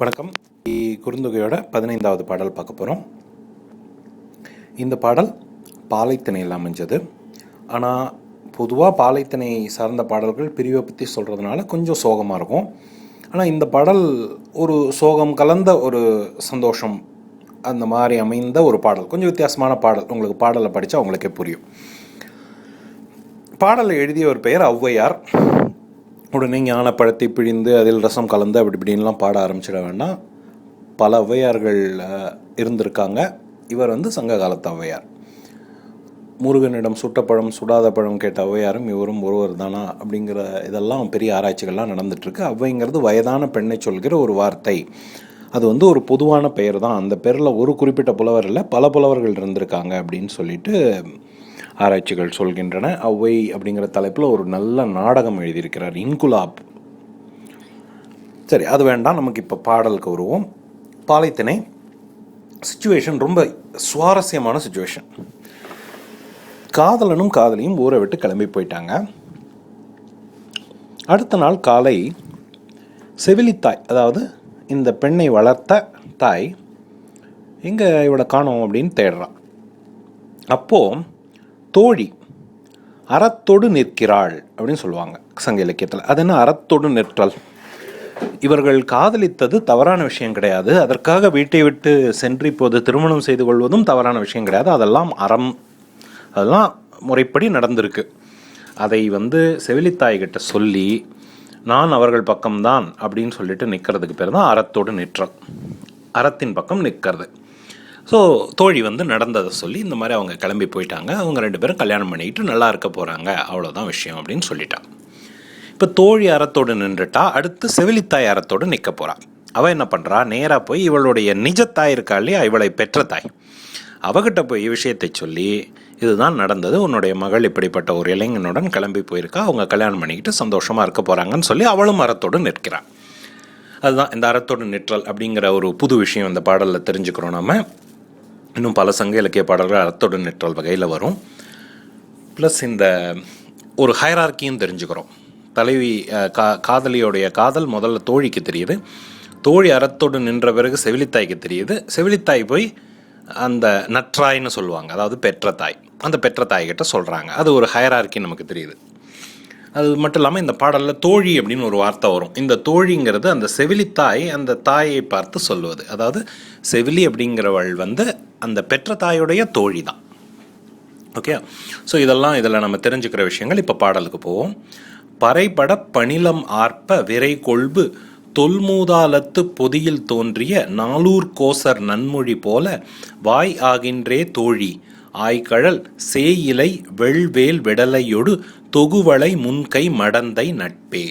வணக்கம். குறுந்தொகையோட பதினைந்தாவது பாடல் பார்க்க போகிறோம் இந்த பாடல் பாலைத்திணையில் அமைஞ்சது. ஆனால் பொதுவாக பாலைத்திணை சார்ந்த பாடல்கள் பிரிவை பற்றி சொல்கிறதுனால கொஞ்சம் சோகமாக இருக்கும். ஆனால் இந்த பாடல் ஒரு சோகம் கலந்த ஒரு சந்தோஷம் அந்த மாதிரி அமைந்த ஒரு பாடல். கொஞ்சம் வித்தியாசமான பாடல். உங்களுக்கு பாடலை படித்தா உங்களுக்கே புரியும். பாடலை எழுதிய ஒரு பெயர் ஔவையார். உடனே ஞானப்பழத்தை பிழிந்து அதில் ரசம் கலந்து அப்படி இப்படின்லாம் பாட ஆரம்பிச்சிட வேண்டாம். பல ஔவையார்கள் இருந்திருக்காங்க. இவர் வந்து சங்க காலத்து ஔவையார். முருகனிடம் சுட்ட பழம் சுடாத பழம் கேட்ட ஔவையாரும் இவரும் ஒருவர் தானா அப்படிங்கிற இதெல்லாம் பெரிய ஆராய்ச்சிகள்லாம் நடந்துட்டுருக்கு. ஔவைங்கிறது வயதான பெண்ணை சொல்கிற ஒரு வார்த்தை. அது வந்து ஒரு பொதுவான பெயர் தான். அந்த பேரில் ஒரு குறிப்பிட்ட புலவர் இல்லை பல புலவர்கள் இருந்திருக்காங்க அப்படின்னு சொல்லிட்டு ஆராய்ச்சிகள் சொல்கின்றன. ஔவை அப்படிங்கிற தலைப்பில் ஒரு நல்ல நாடகம் எழுதியிருக்கிறார் இன்குலாப். சரி அது வேண்டாம். நமக்கு இப்போ பாடலுக்கு வருவோம் பாலைத்திணை. சுச்சுவேஷன் ரொம்ப சுவாரஸ்யமான சுச்சுவேஷன் காதலனும் காதலியும் ஊரை விட்டு கிளம்பி போயிட்டாங்க. அடுத்த நாள் காலை செவிலித்தாய் அதாவது இந்த பெண்ணை வளர்த்த தாய் எங்கே இவளை காணோம் அப்படின்னு தேடுறான் அப்போது தோழி அறத்தோடு நிற்கிறாள் அப்படின்னு சொல்லுவாங்க சங்க இலக்கியத்தில். அது என்ன அறத்தோடு நிற்றல்? இவர்கள் காதலித்தது தவறான விஷயம் கிடையாது. அதற்காக வீட்டை விட்டு சென்று இப்போது திருமணம் செய்து கொள்வதும் தவறான விஷயம் கிடையாது. அதெல்லாம் அறம். அதெல்லாம் முறைப்படி நடந்திருக்கு. அதை வந்து செவிலித்தாய்கிட்ட சொல்லி நான் அவர்கள் பக்கம்தான் அப்படின்னு சொல்லிட்டு நிற்கிறதுக்கு பேர் தான் அறத்தோடு நிற்றல். அறத்தின் பக்கம் நிற்கிறது ஸோ தோழி வந்து நடந்ததை சொல்லி இந்த மாதிரி அவங்க கிளம்பி போயிட்டாங்க. அவங்க ரெண்டு பேரும் கல்யாணம் பண்ணிக்கிட்டு நல்லா இருக்க போகிறாங்க அவ்வளோதான் விஷயம் அப்படின்னு சொல்லிட்டான் இப்போ தோழி அறத்தோடு நின்றுட்டா. அடுத்து செவிலித்தாய் அறத்தோடு நிற்க போகிறான் அவள் என்ன பண்ணுறா நேராக போய் இவளுடைய நிஜத்தாய் இருக்கா இல்லையா? இவளை பெற்ற தாய். அவகிட்ட போய் விஷயத்தை சொல்லி இதுதான் நடந்தது. உன்னுடைய மகள் இப்படிப்பட்ட ஒரு இளைஞனுடன் கிளம்பி போயிருக்கா. அவங்க கல்யாணம் பண்ணிக்கிட்டு சந்தோஷமாக இருக்க போகிறாங்கன்னு சொல்லி அவளும் அறத்தோடு நிற்கிறாள் அதுதான் இந்த அறத்தோடு நிற்றல் அப்படிங்கிற ஒரு புது விஷயம் இந்த பாடலில் தெரிஞ்சுக்கிறோம் நம்ம இன்னும் பல சங்க இலக்கிய பாடல்கள் அறத்துடன் நிற்றல் வகையில் வரும். ப்ளஸ் இந்த ஒரு ஹைரார்க்கியும் தெரிஞ்சுக்கிறோம். தலைவி கா காதலியோடைய காதல் முதல்ல தோழிக்கு தெரியுது. தோழி அறத்தோடு நின்ற பிறகு செவிலித்தாய்க்கு தெரியுது. செவிலித்தாய் போய் அந்த நற்றாய்னு சொல்லுவாங்க. அதாவது பெற்ற தாய். அந்த பெற்ற தாய்கிட்ட சொல்கிறாங்க அது ஒரு ஹைரார்க்கி நமக்கு தெரியுது. அது மட்டும் இல்லாமல் இந்த பாடலில் தோழி அப்படின்னு ஒரு வார்த்தை வரும். இந்த தோழிங்கிறது அந்த செவிலித்தாய் அந்த தாயை பார்த்து சொல்லுவது. அதாவது செவிலி அப்படிங்கிறவள் வந்து அந்த பெற்ற தாயுடைய தோழி தான் ஓகே ஸோ இதெல்லாம் இதில் நம்ம தெரிஞ்சுக்கிற விஷயங்கள். இப்போ பாடலுக்கு போவோம். பறைபட பணிலம் ஆர்ப்ப விரை கொள்பு தொல்மூதாலத்து பொதியில் தோன்றிய நாலூர் கோசர் நன்மொழி போல வாய் ஆகின்றே தோழி. ஆய்கழல் சேயிலை வெள்வேல் விடலையொடு தொகுவளை முன்கை மடந்தை நட்பே.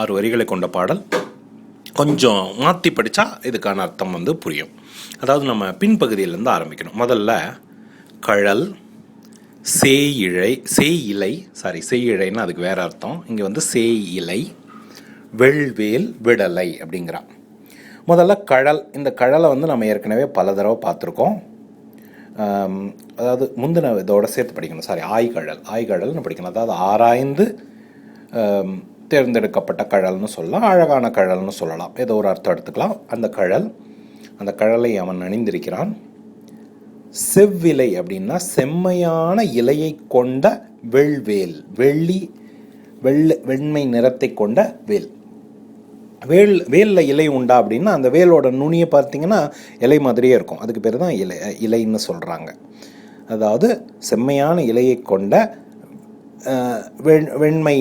ஆறு வரிகளை கொண்ட பாடல். கொஞ்சம் மாற்றி படித்தா இதுக்கான அர்த்தம் வந்து புரியும். அதாவது நம்ம பின்பகுதியிலேருந்து ஆரம்பிக்கணும். முதல்ல கழல் சேயிழை சேயிலை சாரி சேயிழைன்னு அதுக்கு வேறு அர்த்தம். இங்கே வந்து சேயிலை வெள்வேல் விடலை அப்படிங்கிறான் முதல்ல கழல் இந்த கழலை வந்து நம்ம ஏற்கனவே பல தடவை பார்த்துருக்கோம். அதாவது முந்தின இதோட சேர்த்து படிக்கணும். சாரி ஆய்கழல். ஆய்கழல்னு படிக்கணும். அதாவது ஆராய்ந்து தேர்ந்தெடுக்கப்பட்ட கழல்னு சொல்லலாம் அழகான கழல்னு சொல்லலாம். ஏதோ ஒரு அர்த்தம் எடுத்துக்கலாம். அந்த கழல் அந்த கழலை அவன் அணிந்திருக்கிறான். செவ்விலை அப்படின்னா செம்மையான இலையை கொண்ட வெள்வேல் வெள்ளி வெள்ளை வெண்மை நிறத்தை கொண்ட வேல். வேல் வேலில் இலை உண்டா அப்படின்னா அந்த வேலோட நுனியை பார்த்தீங்கன்னா இலை மாதிரியே இருக்கும். அதுக்கு பேர் தான் இலை இலைன்னு சொல்கிறாங்க அதாவது செம்மையான இலையை கொண்ட வெண் வெண்மை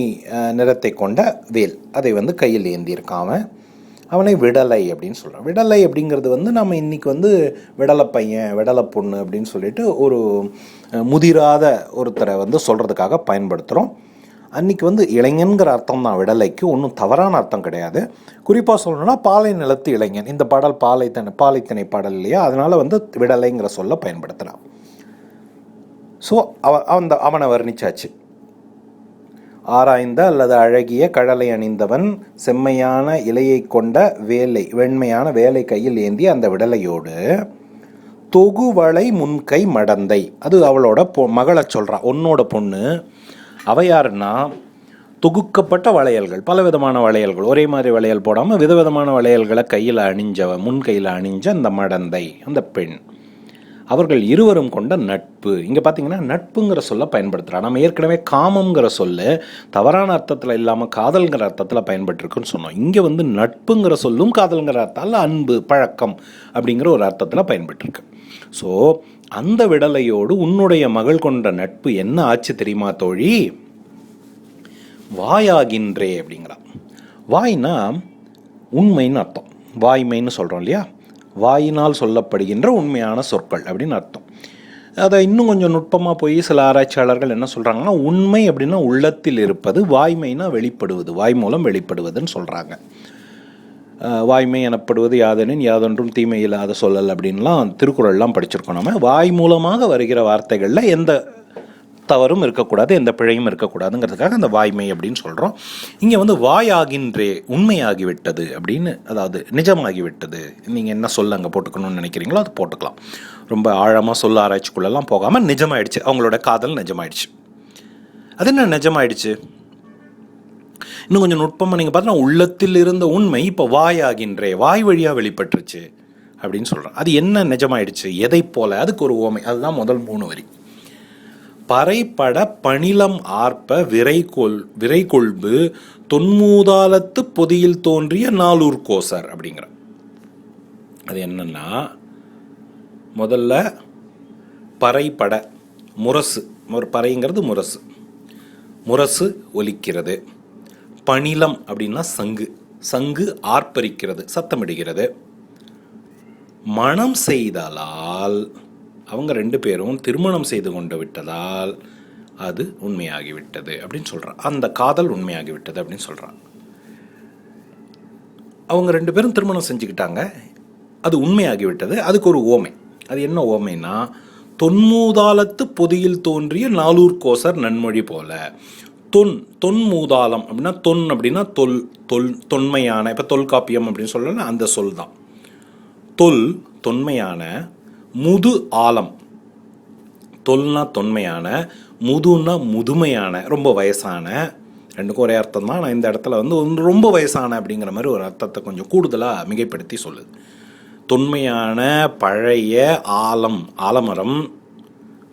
நிறத்தை கொண்ட வேல். அதை வந்து கையில் ஏந்தியிருக்கான் அவன். அவனை விடலை அப்படின்னு சொல்கிறான் விடலை அப்படிங்கிறது வந்து நம்ம இன்னைக்கு வந்து விடலை பையன் விடலை பொண்ணு அப்படின்னு சொல்லிட்டு ஒரு முதிராத ஒருத்தரை வந்து சொல்கிறதுக்காக பயன்படுத்துகிறோம் அன்றைக்கி வந்து இளைஞன்கிற அர்த்தம் தான் விடலைக்கு ஒன்றும் தவறான அர்த்தம் கிடையாது. குறிப்பாக சொல்லணும்னா பாலை நிலத்து இளைஞன். இந்த பாடல் பாலைத்தனை பாலைத்திணை பாடல் இல்லையா? அதனால் வந்து விடலைங்கிற சொல்ல பயன்படுத்துகிறான் ஸோ அவ அந்த அவனை வர்ணிச்சாச்சு. ஆராய்ந்த அல்லது அழகிய கடலை அணிந்தவன் செம்மையான இலையை கொண்ட வேலை வெண்மையான வேலை கையில் ஏந்தி அந்த விடலையோடு தொகுவளை முன்கை மடந்தை அது அவளோட பொ மகளை சொல்கிறா உன்னோட பொண்ணு. அவ யாருன்னா தொகுக்கப்பட்ட வளையல்கள் பலவிதமான வளையல்கள் ஒரே மாதிரி வளையல் போடாமல் விதவிதமான வளையல்களை கையில் அணிஞ்சவ முன் கையில் அணிஞ்ச அந்த மடந்தை அந்த பெண். அவர்கள் இருவரும் கொண்ட நட்பு. இங்கே பார்த்தீங்கன்னா நட்புங்கிற சொல்ல பயன்படுத்துகிறா நம்ம ஏற்கனவே காமங்கிற சொல்லு தவறான அர்த்தத்தில் இல்லாமல் காதல்ங்கிற அர்த்தத்தில் பயன்பட்டுருக்குன்னு சொன்னோம். இங்கே வந்து நட்புங்கிற சொல்லும் காதல்ங்கிற அர்த்தம் அன்பு பழக்கம் அப்படிங்கிற ஒரு அர்த்தத்தில் பயன்பட்டுருக்கு. ஸோ அந்த விடலையோடு உன்னுடைய மகள் கொண்ட நட்பு என்ன ஆச்சு தெரியுமா தோழி? வாயாகின்றே அப்படிங்கிறான் வாய்னா உண்மைன்னு அர்த்தம். வாய்மைன்னு சொல்கிறோம் இல்லையா? வாயினால் சொல்லப்படுகின்ற உண்மையான சொற்கள் அப்படின்னு அர்த்தம். அதை இன்னும் கொஞ்சம் நுட்பமாக போய் சில ஆராய்ச்சியாளர்கள் என்ன சொல்கிறாங்கன்னா உண்மை அப்படின்னா உள்ளத்தில் இருப்பது வாய்மைனா வெளிப்படுவது வாய் மூலம் வெளிப்படுவதுன்னு சொல்கிறாங்க வாய்மை எனப்படுவது யாதெனின் யாதொன்றும் தீமை இல்லாத சொல்லல் அப்படின்லாம் திருக்குறள்லாம் படிச்சிருக்கோம் நம்ம. வாய் மூலமாக வருகிற வார்த்தைகளில் எந்த தவறும் இருக்கக்கூடாது எந்த பிழையும் இருக்கக்கூடாதுங்கிறதுக்காக அந்த வாய்மை அப்படின்னு சொல்கிறோம் இங்கே வந்து வாயாகின்றே உண்மையாகிவிட்டது அப்படின்னு அதாவது நிஜமாகிவிட்டது. நீங்கள் என்ன சொல்ல அங்கே போட்டுக்கணும்னு நினைக்கிறீங்களோ அது போட்டுக்கலாம். ரொம்ப ஆழமாக சொல்ல ஆராய்ச்சிக்குள்ளெல்லாம் போகாமல் நிஜமாயிடுச்சு. அவங்களோட காதல் நிஜமாயிடுச்சு. அது என்ன நிஜமாயிடுச்சு? இன்னும் கொஞ்சம் நுட்பமாக நீங்கள் பார்த்தீங்கன்னா உள்ளத்தில் இருந்த உண்மை இப்போ வாயாகின்றே வாய் வழியாக வெளிப்பட்டுருச்சு அப்படின்னு சொல்கிறேன் அது என்ன நிஜமாயிடுச்சு? எதை போல? அதுக்கு ஒரு ஓமை. அதுதான் முதல் மூணு வரி. பறைப்பட பணிலம் ஆர்ப்ப விரைகொள் விரைகொள்பு தொன்மூதாலத்து பொதியில் தோன்றிய நாலூர் கோசர் அப்படிங்கிற அது என்னன்னா முதல்ல பறைப்பட முரசு ஒரு பறைங்கிறது முரசு. முரசு ஒலிக்கிறது. பணிலம் அப்படின்னா சங்கு. சங்கு ஆர்ப்பரிக்கிறது சத்தமிடுகிறது. மனம் செய்தலால் அவங்க ரெண்டு பேரும் திருமணம் செய்து கொண்டு விட்டதால் அது உண்மையாகிவிட்டது அப்படின்னு சொல்கிறான் அந்த காதல் உண்மையாகிவிட்டது அப்படின்னு சொல்கிறான் அவங்க ரெண்டு பேரும் திருமணம் செஞ்சுக்கிட்டாங்க. அது உண்மையாகிவிட்டது. அதுக்கு ஒரு ஓமை. அது என்ன ஓமைனா தொன்மூதாலத்து பொதியில் தோன்றிய நாலூர் கோசர் நன்மொழி போல தொன் தொன்மூதாலம் அப்படின்னா தொன் அப்படின்னா தொல் தொல் தொன்மையான இப்போ தொல்காப்பியம் அப்படின்னு சொல்லலாம் அந்த சொல் தான் தொல் தொன்மையான முது ஆலம் தொல்னா தொன்மையான முதுன்னா முதுமையான ரொம்ப வயசான ரெண்டுக்கும் ஒரே அர்த்தம் தான் நான் இந்த இடத்துல வந்து ஒன்று ரொம்ப வயசான அப்படிங்கிற மாதிரி ஒரு அர்த்தத்தை கொஞ்சம் கூடுதலாக மிகைப்படுத்தி சொல்லுது தொன்மையான பழைய ஆலம் ஆலமரம்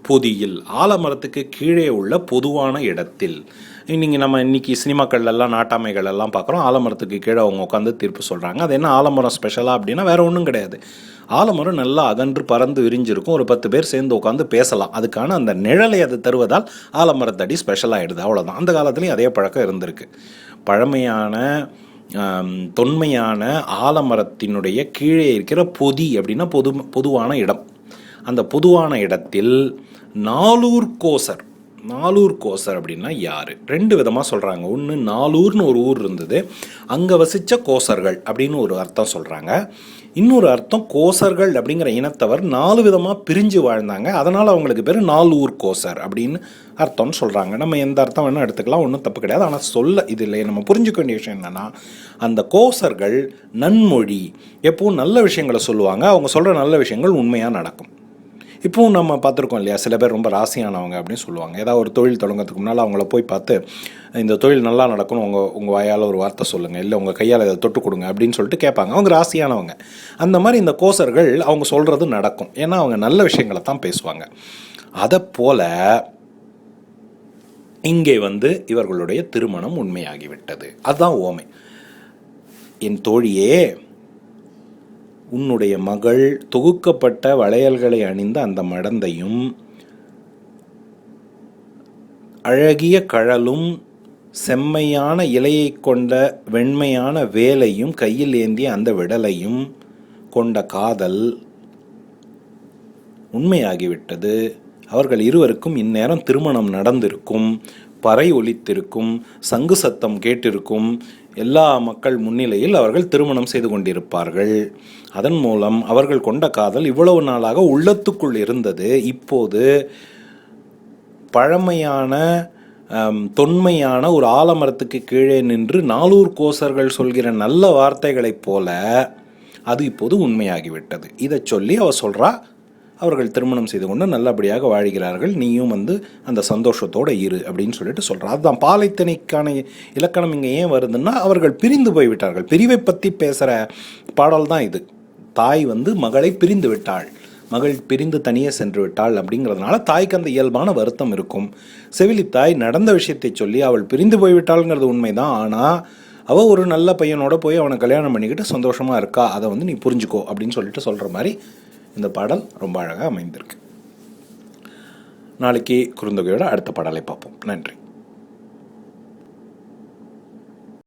பொதியில். ஆலமரத்துக்கு கீழே உள்ள பொதுவான இடத்தில். நீங்கள் நம்ம இன்னைக்கு சினிமாக்கள்லாம் நாட்டாமைகள் எல்லாம் பார்க்குறோம். ஆலமரத்துக்கு கீழே அவங்க உட்காந்து தீர்ப்பு சொல்கிறாங்க அது என்ன ஆலமரம் ஸ்பெஷலாக அப்படின்னா வேறு ஒன்றும் கிடையாது. ஆலமரம் நல்லா அகன்று பறந்து விரிஞ்சிருக்கும். ஒரு பத்து பேர் சேர்ந்து உட்காந்து பேசலாம். அதுக்கான அந்த நிழலை அது தருவதால் ஆலமரத்தடி ஸ்பெஷல் ஆகிடுது அவ்வளோதான் அந்த காலத்துலேயும் அதே பழக்கம் இருந்திருக்கு. பழமையான தொன்மையான ஆலமரத்தினுடைய கீழே இருக்கிற பொதி அப்படின்னா பொது பொதுவான இடம். அந்த பொதுவான இடத்தில் நாலூர் கோசர் நாலூர் கோசர் அப்படின்னா யார்? ரெண்டு விதமாக சொல்கிறாங்க ஒன்று நாலூர்னு ஒரு ஊர் இருந்தது. அங்கே வசித்த கோசர்கள் அப்படின்னு ஒரு அர்த்தம் சொல்கிறாங்க இன்னொரு அர்த்தம் கோசர்கள் அப்படிங்கிற இனத்தவர் நாலு விதமாக பிரிஞ்சு வாழ்ந்தாங்க. அதனால் அவங்களுக்கு பேர் நாலூர் கோசர் அப்படின்னு அர்த்தம்னு சொல்கிறாங்க நம்ம எந்த அர்த்தம் வேணால் எடுத்துக்கலாம். ஒன்றும் தப்பு கிடையாது. ஆனால் சொல்ல இதில் நம்ம புரிஞ்சுக்க வேண்டிய விஷயம் என்னென்னா அந்த கோசர்கள் நன்மொழி எப்பவும் நல்ல விஷயங்களை சொல்லுவாங்க. அவங்க சொல்கிற நல்ல விஷயங்கள் உண்மையாக நடக்கும். இப்போவும் நம்ம பார்த்துருக்கோம் இல்லையா? சில பேர் ரொம்ப ராசியானவங்க அப்படின்னு சொல்லுவாங்க. ஏதாவது ஒரு தொழில் தொடங்கிறதுக்கு முன்னால் அவங்கள போய் பார்த்து இந்த தொழில் நல்லா நடக்கணும் உங்கள் உங்கள் வாயால் ஒரு வார்த்தை சொல்லுங்கள் இல்லை உங்கள் கையால் இதை தொட்டு கொடுங்க. அப்படின்னு சொல்லிட்டு கேட்பாங்க. அவங்க ராசியானவங்க. அந்த மாதிரி இந்த கோசர்கள் அவங்க சொல்கிறது நடக்கும். ஏன்னா அவங்க நல்ல விஷயங்களை தான் பேசுவாங்க. அதை போல் இங்கே வந்து இவர்களுடைய திருமணம் உண்மையாகிவிட்டது. அதுதான் ஓமை. என் தோழியே உன்னுடைய மகள் தொகுக்கப்பட்ட வளையல்களை அணிந்த அந்த மடந்தையும் அழகிய கழலும் செம்மையான இலையை கொண்ட வெண்மையான வேலையும் கையில் ஏந்திய அந்த விடலையும் கொண்ட காதல் உண்மையாகிவிட்டது. அவர்கள் இருவருக்கும் இந்நேரம் திருமணம் நடந்திருக்கும் பறை ஒலித்திருக்கும் சங்கு சத்தம் கேட்டிருக்கும் எல்லா மக்கள் முன்னிலையில் அவர்கள் திருமணம் செய்து கொண்டிருப்பார்கள். அதன் மூலம் அவர்கள் கொண்ட காதல் இவ்வளவு நாளாக உள்ளத்துக்குள் இருந்தது. இப்போது பழமையான தொன்மையான ஒரு ஆலமரத்துக்கு கீழே நின்று நாலூர் கோசர்கள் சொல்கிற நல்ல வார்த்தைகளைப் போல அது இப்போது உண்மையாகிவிட்டது. இதை சொல்லி அவ சொல்கிறா அவர்கள் திருமணம் செய்து கொண்டு நல்லபடியாக வாழ்கிறார்கள். நீயும் வந்து அந்த சந்தோஷத்தோடு இரு அப்படின்னு சொல்லிட்டு சொல்கிறார் அதுதான் பாலைத்தனைக்கான இலக்கணம் இங்கே ஏன் வருதுன்னா அவர்கள் பிரிந்து போய்விட்டார்கள். பிரிவை பற்றி பேசுகிற பாடல் தான் இது. தாய் வந்து மகளை பிரிந்து விட்டாள். மகள் பிரிந்து தனியே சென்று விட்டாள் அப்படிங்கிறதுனால தாய்க்கு அந்த இயல்பான வருத்தம் இருக்கும். செவிலி தாய் நடந்த விஷயத்தை சொல்லி அவள் பிரிந்து போய்விட்டாளுங்கிறது உண்மைதான். ஆனால் அவள் ஒரு நல்ல பையனோட போய் அவனை கல்யாணம் பண்ணிக்கிட்டு சந்தோஷமாக இருக்கா? அதை வந்து நீ புரிஞ்சுக்கோ அப்படின்னு சொல்லிட்டு சொல்கிற மாதிரி இந்த பாடல் ரொம்ப அழகாக அமைந்திருக்கு. நாளைக்கு குறுந்தொகையோட அடுத்த பாடலை பார்ப்போம். நன்றி.